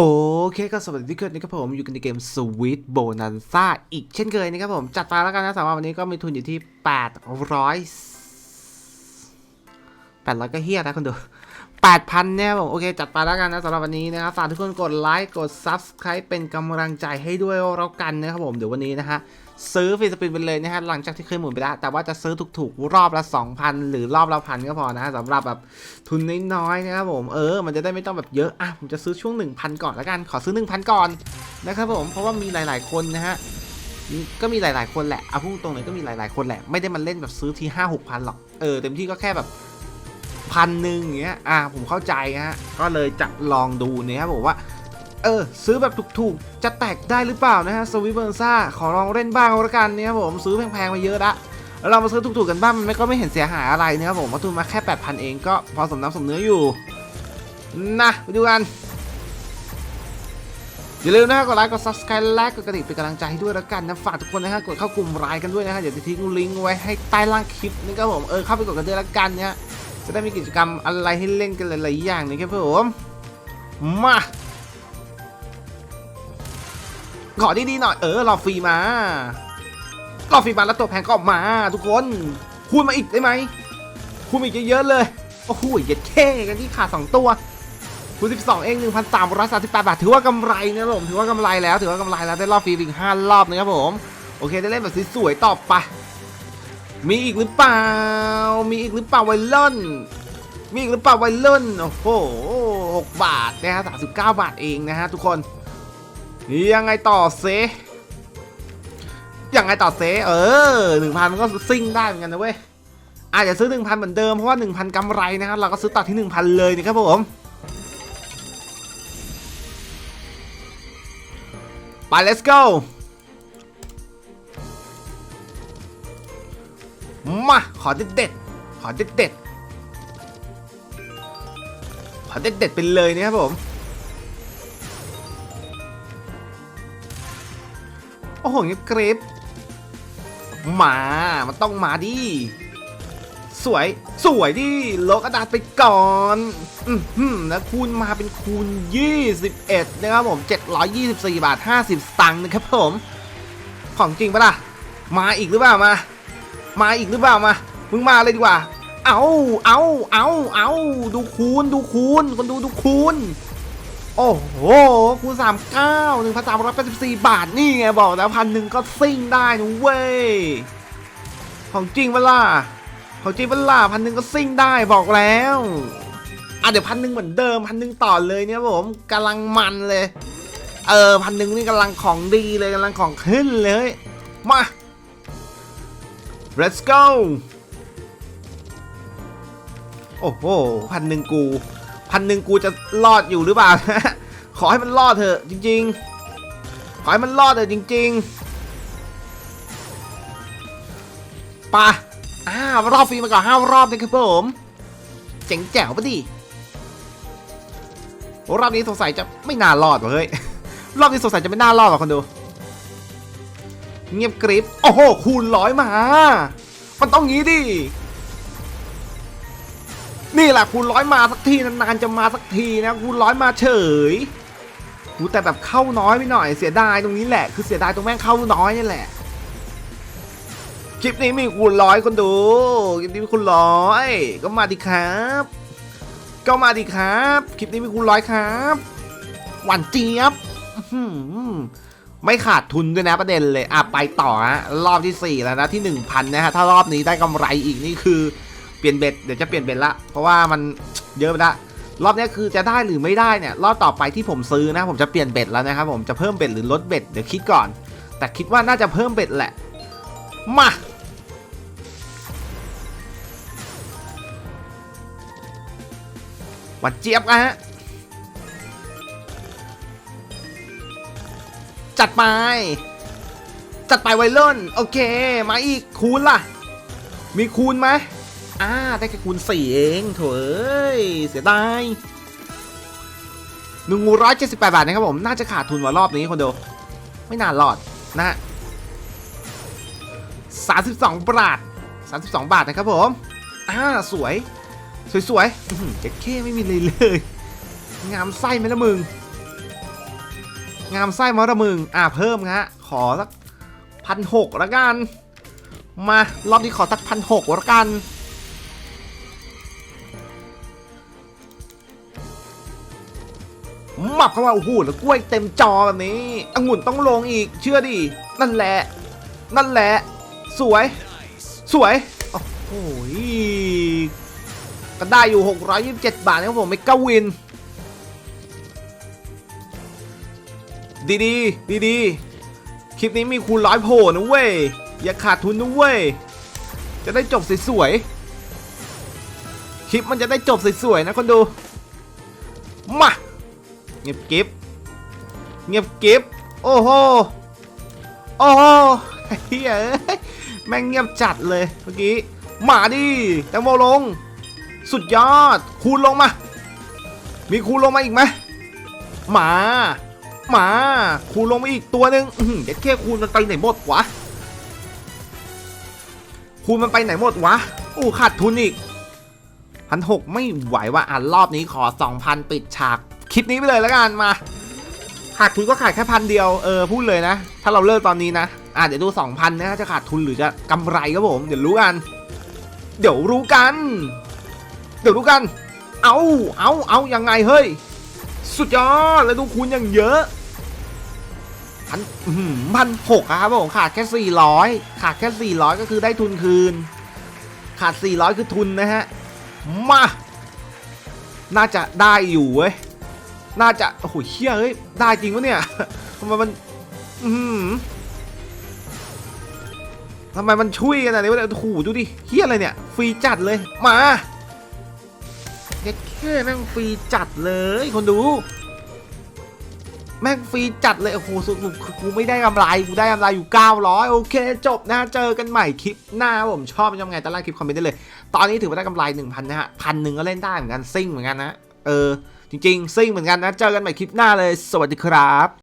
โอเคก็สวัสดีทุกคนนะครับผมอยู่กันในเกม Sweet Bonanza อีกเช่นเคยนะครับผม จัดไปแล้วกันนะสำหรับวันนี้ก็มีทุนอยู่ที่ 800 800 ก็เฮียนะคุณดู 8,000 เนี่ยผม โอเค จัดไปแล้วกันนะสำหรับวันนี้นะครับฝากทุกคนกดไลค์กด Subscribe เป็นกำลังใจให้ด้วยแล้วกันนะครับผม เดี๋ยววันนี้นะฮะ ซื้อฟรีสปินไปเลยนะฮะหลังจากที่เคยหมุนไปแล้ว แต่ว่าจะซื้อถูกๆ รอบละ 2,000 หรือรอบละพันก็พอนะฮะสำหรับแบบทุนน้อยๆนะครับผมเออมันจะได้ไม่ต้องแบบเยอะอะผมจะซื้อช่วง 1,000 ก่อนแล้วกันขอซื้อ 1,000 ก่อนนะครับผมเพราะว่ามีหลาย ๆคนนะฮะก็มีหลายๆคนแหละเอาพูดตรงเลยก็มีหลายๆคนแหละไม่ได้มาเล่นแบบซื้อทีห้าหกพันหรอกเออเต็มที่ก็แค่แบบพันหนึ่งอย่างเงี้ยอะผมเข้าใจฮะก็เลยจะลองดูนี่ยครับผมว่า เออ ซื้อแบบถูกๆ จะแตกได้หรือเปล่านะฮะสวิเบอร์ซ่าขอลองเล่นบ้างแล้วกันเนี่ยครับผมซื้อแพงๆมาเยอะละแล้วเรามาซื้อถูกๆกันบ้างมันก็ไม่เห็นเสียหายอะไรนะครับผมมาทุนมาแค่ 8,000 เองก็พอสมน้ำสมเนื้ออยู่นะไปดูกันอย่าลืมนะฮะกดไลค์กด subscribe และกดกระดิ่งเป็นกำลังใจให้ด้วยแล้วกันนะฝากทุกคนนะฮะกดเข้ากลุ่มไลน์กันด้วยนะฮะเดี๋ยวจะทิ้งลิงก์ไว้ให้ใต้ล่างคลิปนี่ครับผมเออเข้าไปกดกันด้วยแล้วกันเนี่ยจะได้มีกิจกรรมอะไรให้เล่นกันหลายๆอย่างนะครับผมมา ขอดีๆหน่อย เออรอฟรีมา รอฟรีมาแล้วตัวแพงก็ออกมาทุกคน คูณมาอีกได้ไหมคูณอีกเยอะๆเลย โอ้โหเย็ดแค่กันที่ขาด2ตัวคูณ12 เอง 1,338 บาท ถือว่ากำไรนะผม ถือว่ากำไรแล้ว ถือว่ากำไรแล้ว ได้รอบฟรีอีก5รอบนะครับผม โอเค ได้เล่นแบบสวยๆต่อไป มีอีกหรือเปล่า มีอีกหรือเปล่าไวลอน มีอีกหรือเปล่าไวลอน โอ้โห6บาทนะฮะ39 บาทเองนะฮะทุกคน ยังไงต่อเซยังไงต่อเซเออหนึ่งพันมันก็ซิ่งได้เหมือนกันนะเว้ยอาจจะซื้อหนึ่งพันเหมือนเดิมเพราะว่าหนึ่งพันกำไรนะครับเราก็ซื้อต่อที่หนึ่งพันเลยนะครับผมไป let's go มา ขอเด็ดเด็ดขอเด็ดเด็ดขอเด็ดเด็ดไปเลยนะครับผม โอ้โหเงี้ยกรฟมา มันต้องมาดิ สวย สวยดิ โลกระดาษไปก่อนอือหือแล้วคูณมาเป็นคูณ 21 นะครับผม 724 บาท 50 สตังค์นะครับผม ของจริงปะล่ะ มาอีกหรือเปล่ามา มาอีกหรือเปล่ามา มึงมาเลยดีกว่า เอา เอา เอา เอา ดูคูณ ดูคูณ คนดูดูคูณ โอ้โหคูณสามเก้าหนึ่งพันสามร้อยแปดสิบสี่บาทนี่ไงบอกแล้วพันหนึ่งก็ซิ่งได้นะเว้ย ของจริงเวล่ะของจริงเวล่ะพันหนึ่งก็ซิ่งได้บอกแล้วอะเดี๋ยวพันหนึ่งเหมือนเดิมพันหนึ่งต่อเลยเนี่ยผมกำลังมันเลย เออพันหนึ่งนี่กำลังของดีเลยกำลังของขึ้นเลย มา let's go โอ้โหพันหนึ่งกู พันหนึ่งกูจะรอดอยู่หรือเปล่า ขอให้มันรอดเถอะจริง ๆ ขอให้มันรอดเถอะจริงๆปะอ่าวรอบฟรีมาก่อนห้ารอบนะครับผมเจ๋งแจ๋วปะดิรอบนี้สงสัยจะไม่น่ารอดว่ะเฮ้ยรอบนี้สงสัยจะไม่น่ารอดว่ะคนดู เงียบกริบโอ้โหคูณร้อยมา มันต้องงี้ดิ นี่แหละคูณร้อยมาสักทีนานๆจะมาสักทีนะคูณร้อยมาเฉยกูแต่แบบเข้าน้อยไปหน่อยเสียดายตรงนี้แหละ คือเสียดายตรงแม่งเข้าน้อยนี่แหละคลิปนี้มีคูณร้อยคนดูคลิปนี้มีคูณร้อยก็มาดิครับ ก็มาดิครับ คลิปนี้มีคูณร้อยครับ หวานเจี๊ยบไม่ขาดทุนด้วยนะประเด็นเลยอะไปต่อฮะรอบที่ 4 แล้วนะที่ 1,000นะฮะถ้ารอบนี้ได้กำไรอีกนี่คือ เปลี่ยนเบ็ดเดี๋ยวจะเปลี่ยนเบ็ดละเพราะว่ามันเยอะไปละรอบนี้คือจะได้หรือไม่ได้เนี่ยรอบต่อไปที่ผมซื้อนะ ผมจะเปลี่ยนเบ็ดแล้วนะครับผมจะเพิ่มเบ็ดหรือลดเบ็ดเดี๋ยวคิดก่อน แต่คิดว่าน่าจะเพิ่มเบ็ดแหละมาหวัดเจี๊ยบนะฮะจัดไป จัดไปไวรุ่นโอเค มาอีกคูณล่ะ มีคูณไหม อ่าได้แค่คูณสี่เองโถเอ้ยเสียดายหนึ่งร้อยเจ็ดสิบแปดบาทนะครับผม น่าจะขาดทุนว่ารอบนี้คนเดียวไม่น่ารอดนะฮะสามสิบสองบาทสามสิบสองบาทนะครับผมอ่าสวย สวยๆเจ็ดเคไม่มีเลยเลย งามไส้ไหมละมึง งามไส้มะระมึง อ่าเพิ่มฮะ ขอสักพันหกละกัน มารอบนี้ขอสักพันหกละกัน หมับเข้ามาโอ้โหแล้วกล้วยเต็มจอแบบนี้องุ่นต้องลงอีกเชื่อดินั่นแหละ นั่นแหละ สวย สวยโอ้โหก็ได้อยู่ 627 บาทนะครับผมไม่ก้าวิน ดีดีดีดีคลิปนี้มีคูณร้อยโผล่นะเว้ย อย่าขาดทุนนะเว้ย จะได้จบสวยๆ คลิปมันจะได้จบสวยๆนะคนดู มา งียบกิฟเงียบกิฟโอ้โห โอ้โหเฮ้ยแม่งเงียบจัดเลยเมื่อกี้มาดิแตงโมลง สุดยอด คูณลงมา มีคูณลงมาอีกไหมหมา หมา คูณลงมาอีกตัวหนึ่งเด็ดแค่คูณมันไปไหนหมดวะ คูณมันไปไหนหมดวะโอ้ขาดทุนอีกพันหกไม่ไหวว่ะอ่านรอบนี้ขอสองพันปิดฉาก คลิปนี้ไปเลยแล้วกันมาขาดทุนก็ขาดแค่พันเดียวเออพูดเลยนะ ถ้าเราเลิกตอนนี้นะอะเดี๋ยวดูสองพันนะจะขาดทุนหรือจะกำไรครับผมเดี๋ยวรู้กัน เดี๋ยวรู้กัน เดี๋ยวรู้กัน เอาเอาเอายังไงเฮ้ย สุดยอดแล้วดูคูณอย่างเยอะพันพันหกครับผมขาดแค่สี่ร้อยขาดแค่สี่ร้อยก็คือได้ทุนคืน ขาดสี่ร้อยคือทุนนะฮะ มา น่าจะได้อยู่เว้ย น่าจะ โอ้โหเชี่ยเฮ้ย ได้จริงวะเนี่ยทำไมมัน อือหือทำไมมันช่วยกันอะเนี่ยวะเนี่ยโอ้โหดูดิเฮียอะไรเนี่ย ฟรีจัดเลย มาเด็ดแค่แม่งฟรีจัดเลยคนดู แม่งฟรีจัดเลย โอ้โหสุดๆกูไม่ได้กำไร กูได้กำไรอยู่ 900 โอเค จบนะเจอกันใหม่คลิปหน้าผมชอบยังไงตอนแรกคลิปคอมเมนต์ได้เลย ตอนนี้ถือว่าได้กำไร 1,000 นะฮะพันหนึ่งก็เล่นได้เหมือนกันซิ่งเหมือนกันนะ เออ จริงๆ ซิ่งเหมือนกันนะ เจอกันใหม่คลิปหน้าเลย สวัสดีครับ